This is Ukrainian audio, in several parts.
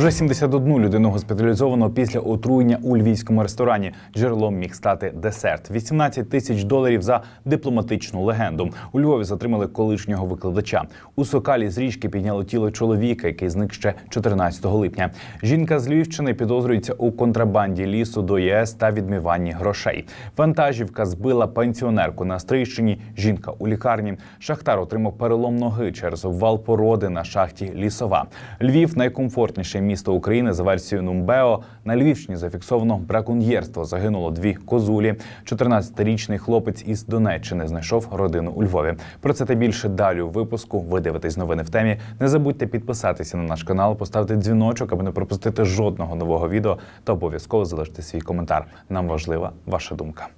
Вже 71 людину госпіталізовано після отруєння у львівському ресторані. Джерелом міг стати десерт. 18 тисяч доларів за дипломатичну легенду. У Львові затримали колишнього викладача. У Сокалі з річки підняло тіло чоловіка, який зник ще 14 липня. Жінка з Львівщини підозрюється у контрабанді лісу до ЄС та відмиванні грошей. Вантажівка збила пенсіонерку на Стрийщині. Жінка у лікарні. Шахтар отримав перелом ноги через обвал породи на шахті Лісова. Львів найкомфортніше місто України за версією Нумбео. На Львівщині зафіксовано браконьєрство. Загинуло дві козулі. 14-річний хлопець із Донеччини знайшов родину у Львові. Про це та більше далі у випуску. Ви дивитесь новини в темі. Не забудьте підписатися на наш канал, поставити дзвіночок, аби не пропустити жодного нового відео та обов'язково залишити свій коментар. Нам важлива ваша думка.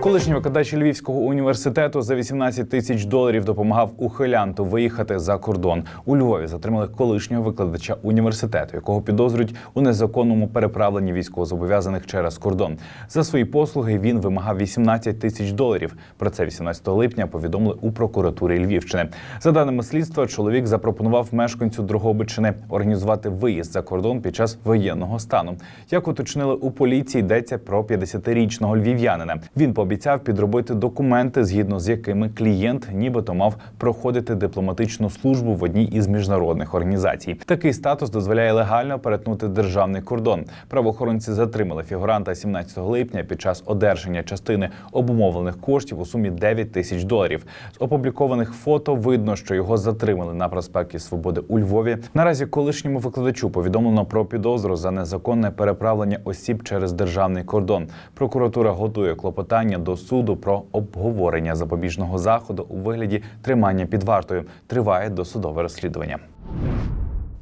Колишній викладач Львівського університету за 18 тисяч доларів допомагав ухилянту виїхати за кордон. У Львові затримали колишнього викладача університету, якого підозрюють у незаконному переправленні військовозобов'язаних через кордон. За свої послуги він вимагав 18 тисяч доларів. Про це 18 липня повідомили у прокуратурі Львівщини. За даними слідства, чоловік запропонував мешканцю Дрогобичини організувати виїзд за кордон під час воєнного стану. Як уточнили у поліції, йдеться про 50-річного львів'янина. Він пообіцяв підробити документи, згідно з якими клієнт нібито мав проходити дипломатичну службу в одній із міжнародних організацій. Такий статус дозволяє легально перетнути державний кордон. Правоохоронці затримали фігуранта 17 липня під час одержання частини обумовлених коштів у сумі 9 тисяч доларів. З опублікованих фото видно, що його затримали на проспекті Свободи у Львові. Наразі колишньому викладачу повідомлено про підозру за незаконне переправлення осіб через державний кордон. Прокуратура готує клопотання до суду про обговорення запобіжного заходу у вигляді тримання під вартою. Триває досудове розслідування.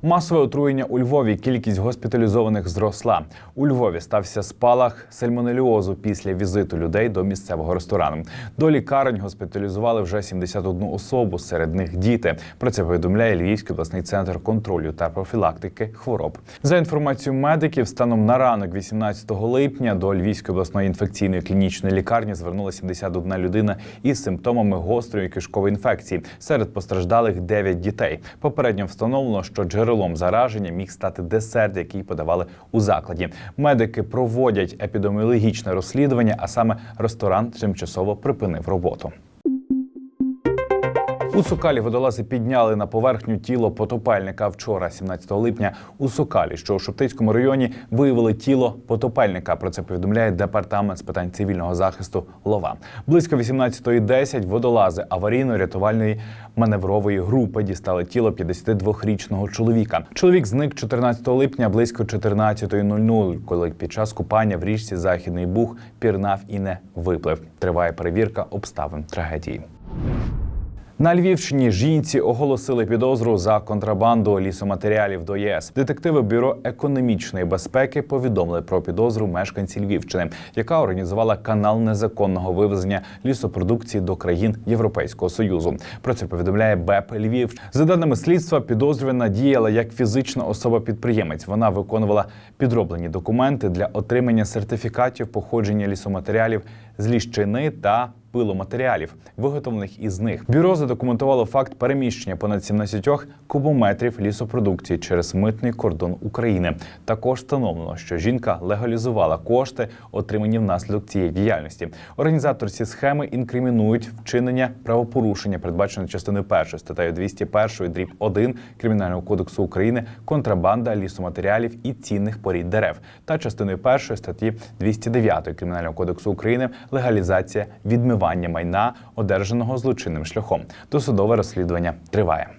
Масове отруєння у Львові. Кількість госпіталізованих зросла. У Львові стався спалах сальмонеліозу після візиту людей до місцевого ресторану. До лікарень госпіталізували вже 71 особу. Серед них діти. Про це повідомляє Львівський обласний центр контролю та профілактики хвороб. За інформацією медиків, станом на ранок, 18 липня, до Львівської обласної інфекційної клінічної лікарні звернулася 71 людина із симптомами гострої кишкової інфекції. Серед постраждалих 9 дітей. Попередньо встановлено, що джерелом зараження міг стати десерт, який подавали у закладі. Медики проводять епідеміологічне розслідування, а саме ресторан тимчасово припинив роботу. У Сокалі водолази підняли на поверхню тіло потопельника. Вчора, 17 липня, у Сокалі, що у Шептицькому районі, виявили тіло потопельника. Про це повідомляє департамент з питань цивільного захисту Лова. Близько 18.10 водолази аварійно-рятувальної маневрової групи дістали тіло 52-річного чоловіка. Чоловік зник 14 липня близько 14.00, коли під час купання в річці Західний Буг пірнав і не виплив. Триває перевірка обставин трагедії. На Львівщині жінці оголосили підозру за контрабанду лісоматеріалів до ЄС. Детективи бюро економічної безпеки повідомили про підозру мешканці Львівщини, яка організувала канал незаконного вивезення лісопродукції до країн Європейського союзу. Про це повідомляє БЕП Львів. За даними слідства, підозрювана діяла як фізична особа-підприємець. Вона виконувала підроблені документи для отримання сертифікатів походження лісоматеріалів з ліщини та пиломатеріалів, виготовлених із них. Бюро задокументувало факт переміщення понад 17 кубометрів лісопродукції через митний кордон України. Також встановлено, що жінка легалізувала кошти, отримані внаслідок цієї діяльності. Організаторці схеми інкримінують вчинення правопорушення, передбачене частиною 1 статтею 201 дріб 1 Кримінального кодексу України контрабанда лісоматеріалів і цінних порід дерев та частиною 1 статті 209 Кримінального кодексу України легалізація відмивання майна, одержаного злочинним шляхом. Досудове розслідування триває.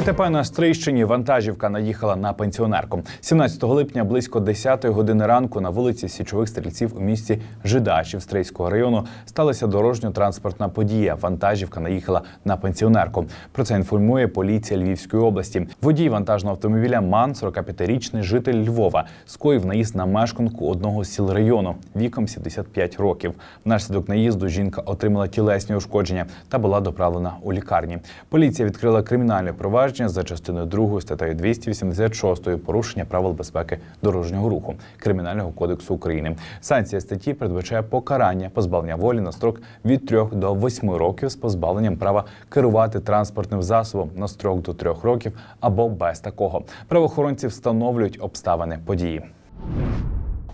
ДТП на Стрийщині вантажівка наїхала на пенсіонерку. 17 липня близько 10 години ранку на вулиці Січових стрільців у місті Жидачів Стрийського району сталася дорожньо-транспортна подія. Вантажівка наїхала на пенсіонерку. Про це інформує поліція Львівської області. Водій вантажного автомобіля Ман, 45-річний житель Львова, скоїв наїзд на мешканку одного з сіл району віком 75 років. Внаслідок наїзду жінка отримала тілесні ушкодження та була доправлена у лікарні. Поліція відкрила кримінальне провадження зауваження за частиною 2 статтею 286 порушення правил безпеки дорожнього руху Кримінального кодексу України. Санкція статті передбачає покарання позбавлення волі на строк від 3 до 8 років з позбавленням права керувати транспортним засобом на строк до 3 років або без такого. Правоохоронці встановлюють обставини події.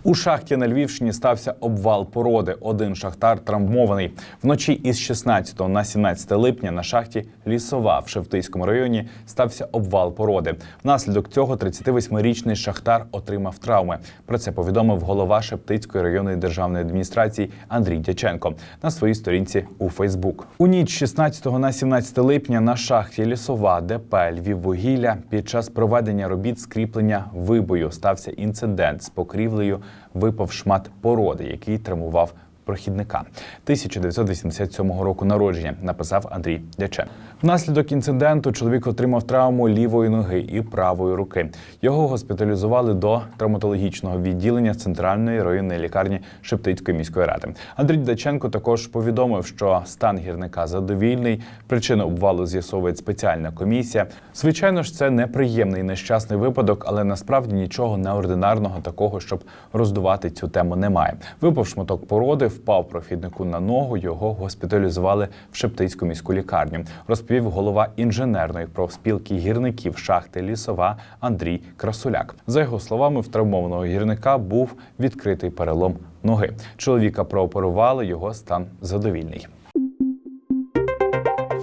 У шахті на Львівщині стався обвал породи. Один шахтар травмований. Вночі із 16 на 17 липня на шахті Лісова в Шевтийському районі стався обвал породи. Внаслідок цього 38-річний шахтар отримав травми. Про це повідомив голова Шептицької районної державної адміністрації Андрій Дяченко на своїй сторінці у Фейсбук. У ніч 16 на 17 липня на шахті Лісова ДП Львіввугілля під час проведення робіт скріплення вибою стався інцидент з покрівлею випав шмат породи, який травмував прохідника 1987 року народження. Написав Андрій Дячен. Внаслідок інциденту чоловік отримав травму лівої ноги і правої руки. Його госпіталізували до травматологічного відділення центральної районної лікарні Шептицької міської ради. Андрій Дяченко також повідомив, що стан гірника задовільний. Причину обвалу з'ясовує спеціальна комісія. Звичайно ж, це неприємний нещасний випадок, але насправді нічого неординарного такого, щоб роздувати цю тему, немає. Випав шматок породи, впав прохіднику на ногу. Його госпіталізували в Шептицьку міську лікарню. Розповів голова інженерної профспілки гірників шахти Лісова Андрій Красуляк. За його словами, в травмованого гірника був відкритий перелом ноги. Чоловіка прооперували, його стан задовільний.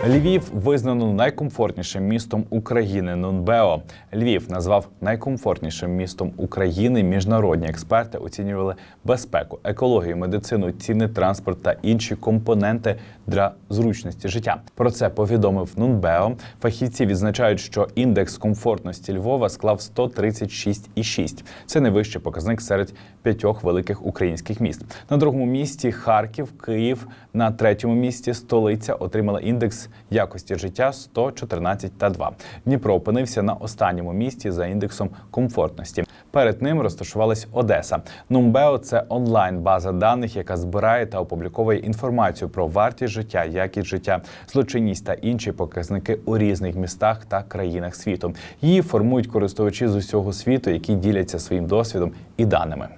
Львів визнано найкомфортнішим містом України. Нунбео Львів назвав найкомфортнішим містом України. Міжнародні експерти оцінювали безпеку, екологію, медицину, ціни, транспорт та інші компоненти для зручності життя. Про це повідомив Нунбео. Фахівці відзначають, що індекс комфортності Львова склав 136,6. Це найвищий показник серед п'ятьох великих українських міст. На другому місці Харків, Київ. На третьому місці столиця отримала індекс якості життя 114 та 2. Дніпро опинився на останньому місці за індексом комфортності. Перед ним розташувалась Одеса. Нумбео це онлайн база даних, яка збирає та опубліковує інформацію про вартість життя, якість життя, злочинність та інші показники у різних містах та країнах світу. Її формують користувачі з усього світу, які діляться своїм досвідом і даними.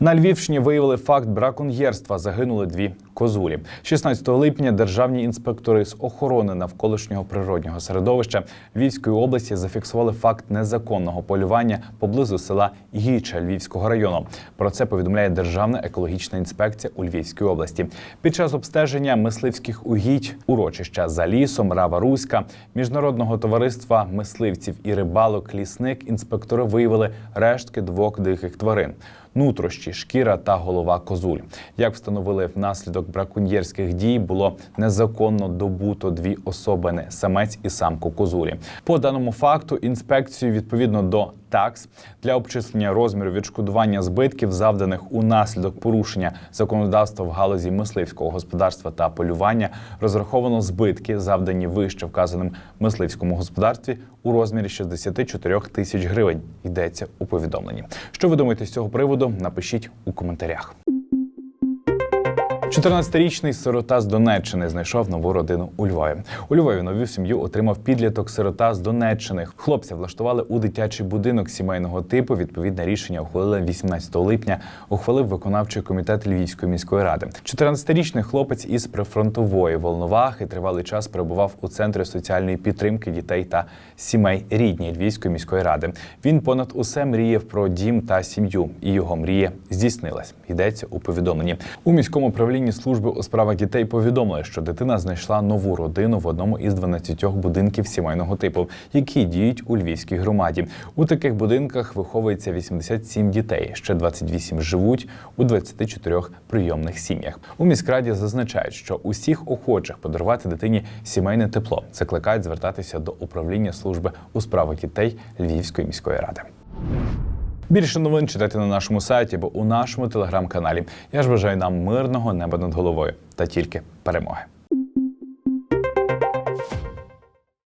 На Львівщині виявили факт браконьєрства. Загинули дві козулі. 16 липня державні інспектори з охорони навколишнього природнього середовища Львівської області зафіксували факт незаконного полювання поблизу села Гіча Львівського району. Про це повідомляє Державна екологічна інспекція у Львівській області. Під час обстеження мисливських угідь урочища за лісом Рава Руська міжнародного товариства мисливців і рибалок лісник інспектори виявили рештки двох диких тварин. Нутрощі, шкіра та голова козуль. Як встановили внаслідок браконьєрських дій, було незаконно добуто дві особини самець і самку козулі. По даному факту інспекцію відповідно до такс для обчислення розміру відшкодування збитків, завданих унаслідок порушення законодавства в галузі мисливського господарства та полювання, розраховано збитки, завдані вище вказаним мисливському господарстві у розмірі 64 тисяч гривень. Йдеться у повідомленні. Що ви думаєте з цього приводу? Напишіть у коментарях. 14-річний сирота з Донеччини знайшов нову родину у Львові. У Львові нову сім'ю отримав підліток сирота з Донеччини. Хлопця влаштували у дитячий будинок сімейного типу. Відповідне рішення ухвалили 18 липня. Ухвалив виконавчий комітет Львівської міської ради. 14-річний хлопець із прифронтової Волновахи тривалий час перебував у центрі соціальної підтримки дітей та сімей рідній Львівської міської ради. Він понад усе мріяв про дім та сім'ю, і його мрія здійснилась. Йдеться у повідомленні у міському управлінні служби у справах дітей повідомили, що дитина знайшла нову родину в одному із 12 будинків сімейного типу, які діють у львівській громаді. У таких будинках виховується 87 дітей. Ще 28 живуть у 24 прийомних сім'ях. У міськраді зазначають, що усіх охочих подарувати дитині сімейне тепло закликають звертатися до управління служби у справах дітей Львівської міської ради. Більше новин читайте на нашому сайті або у нашому телеграм-каналі. Я ж бажаю нам мирного неба над головою та тільки перемоги.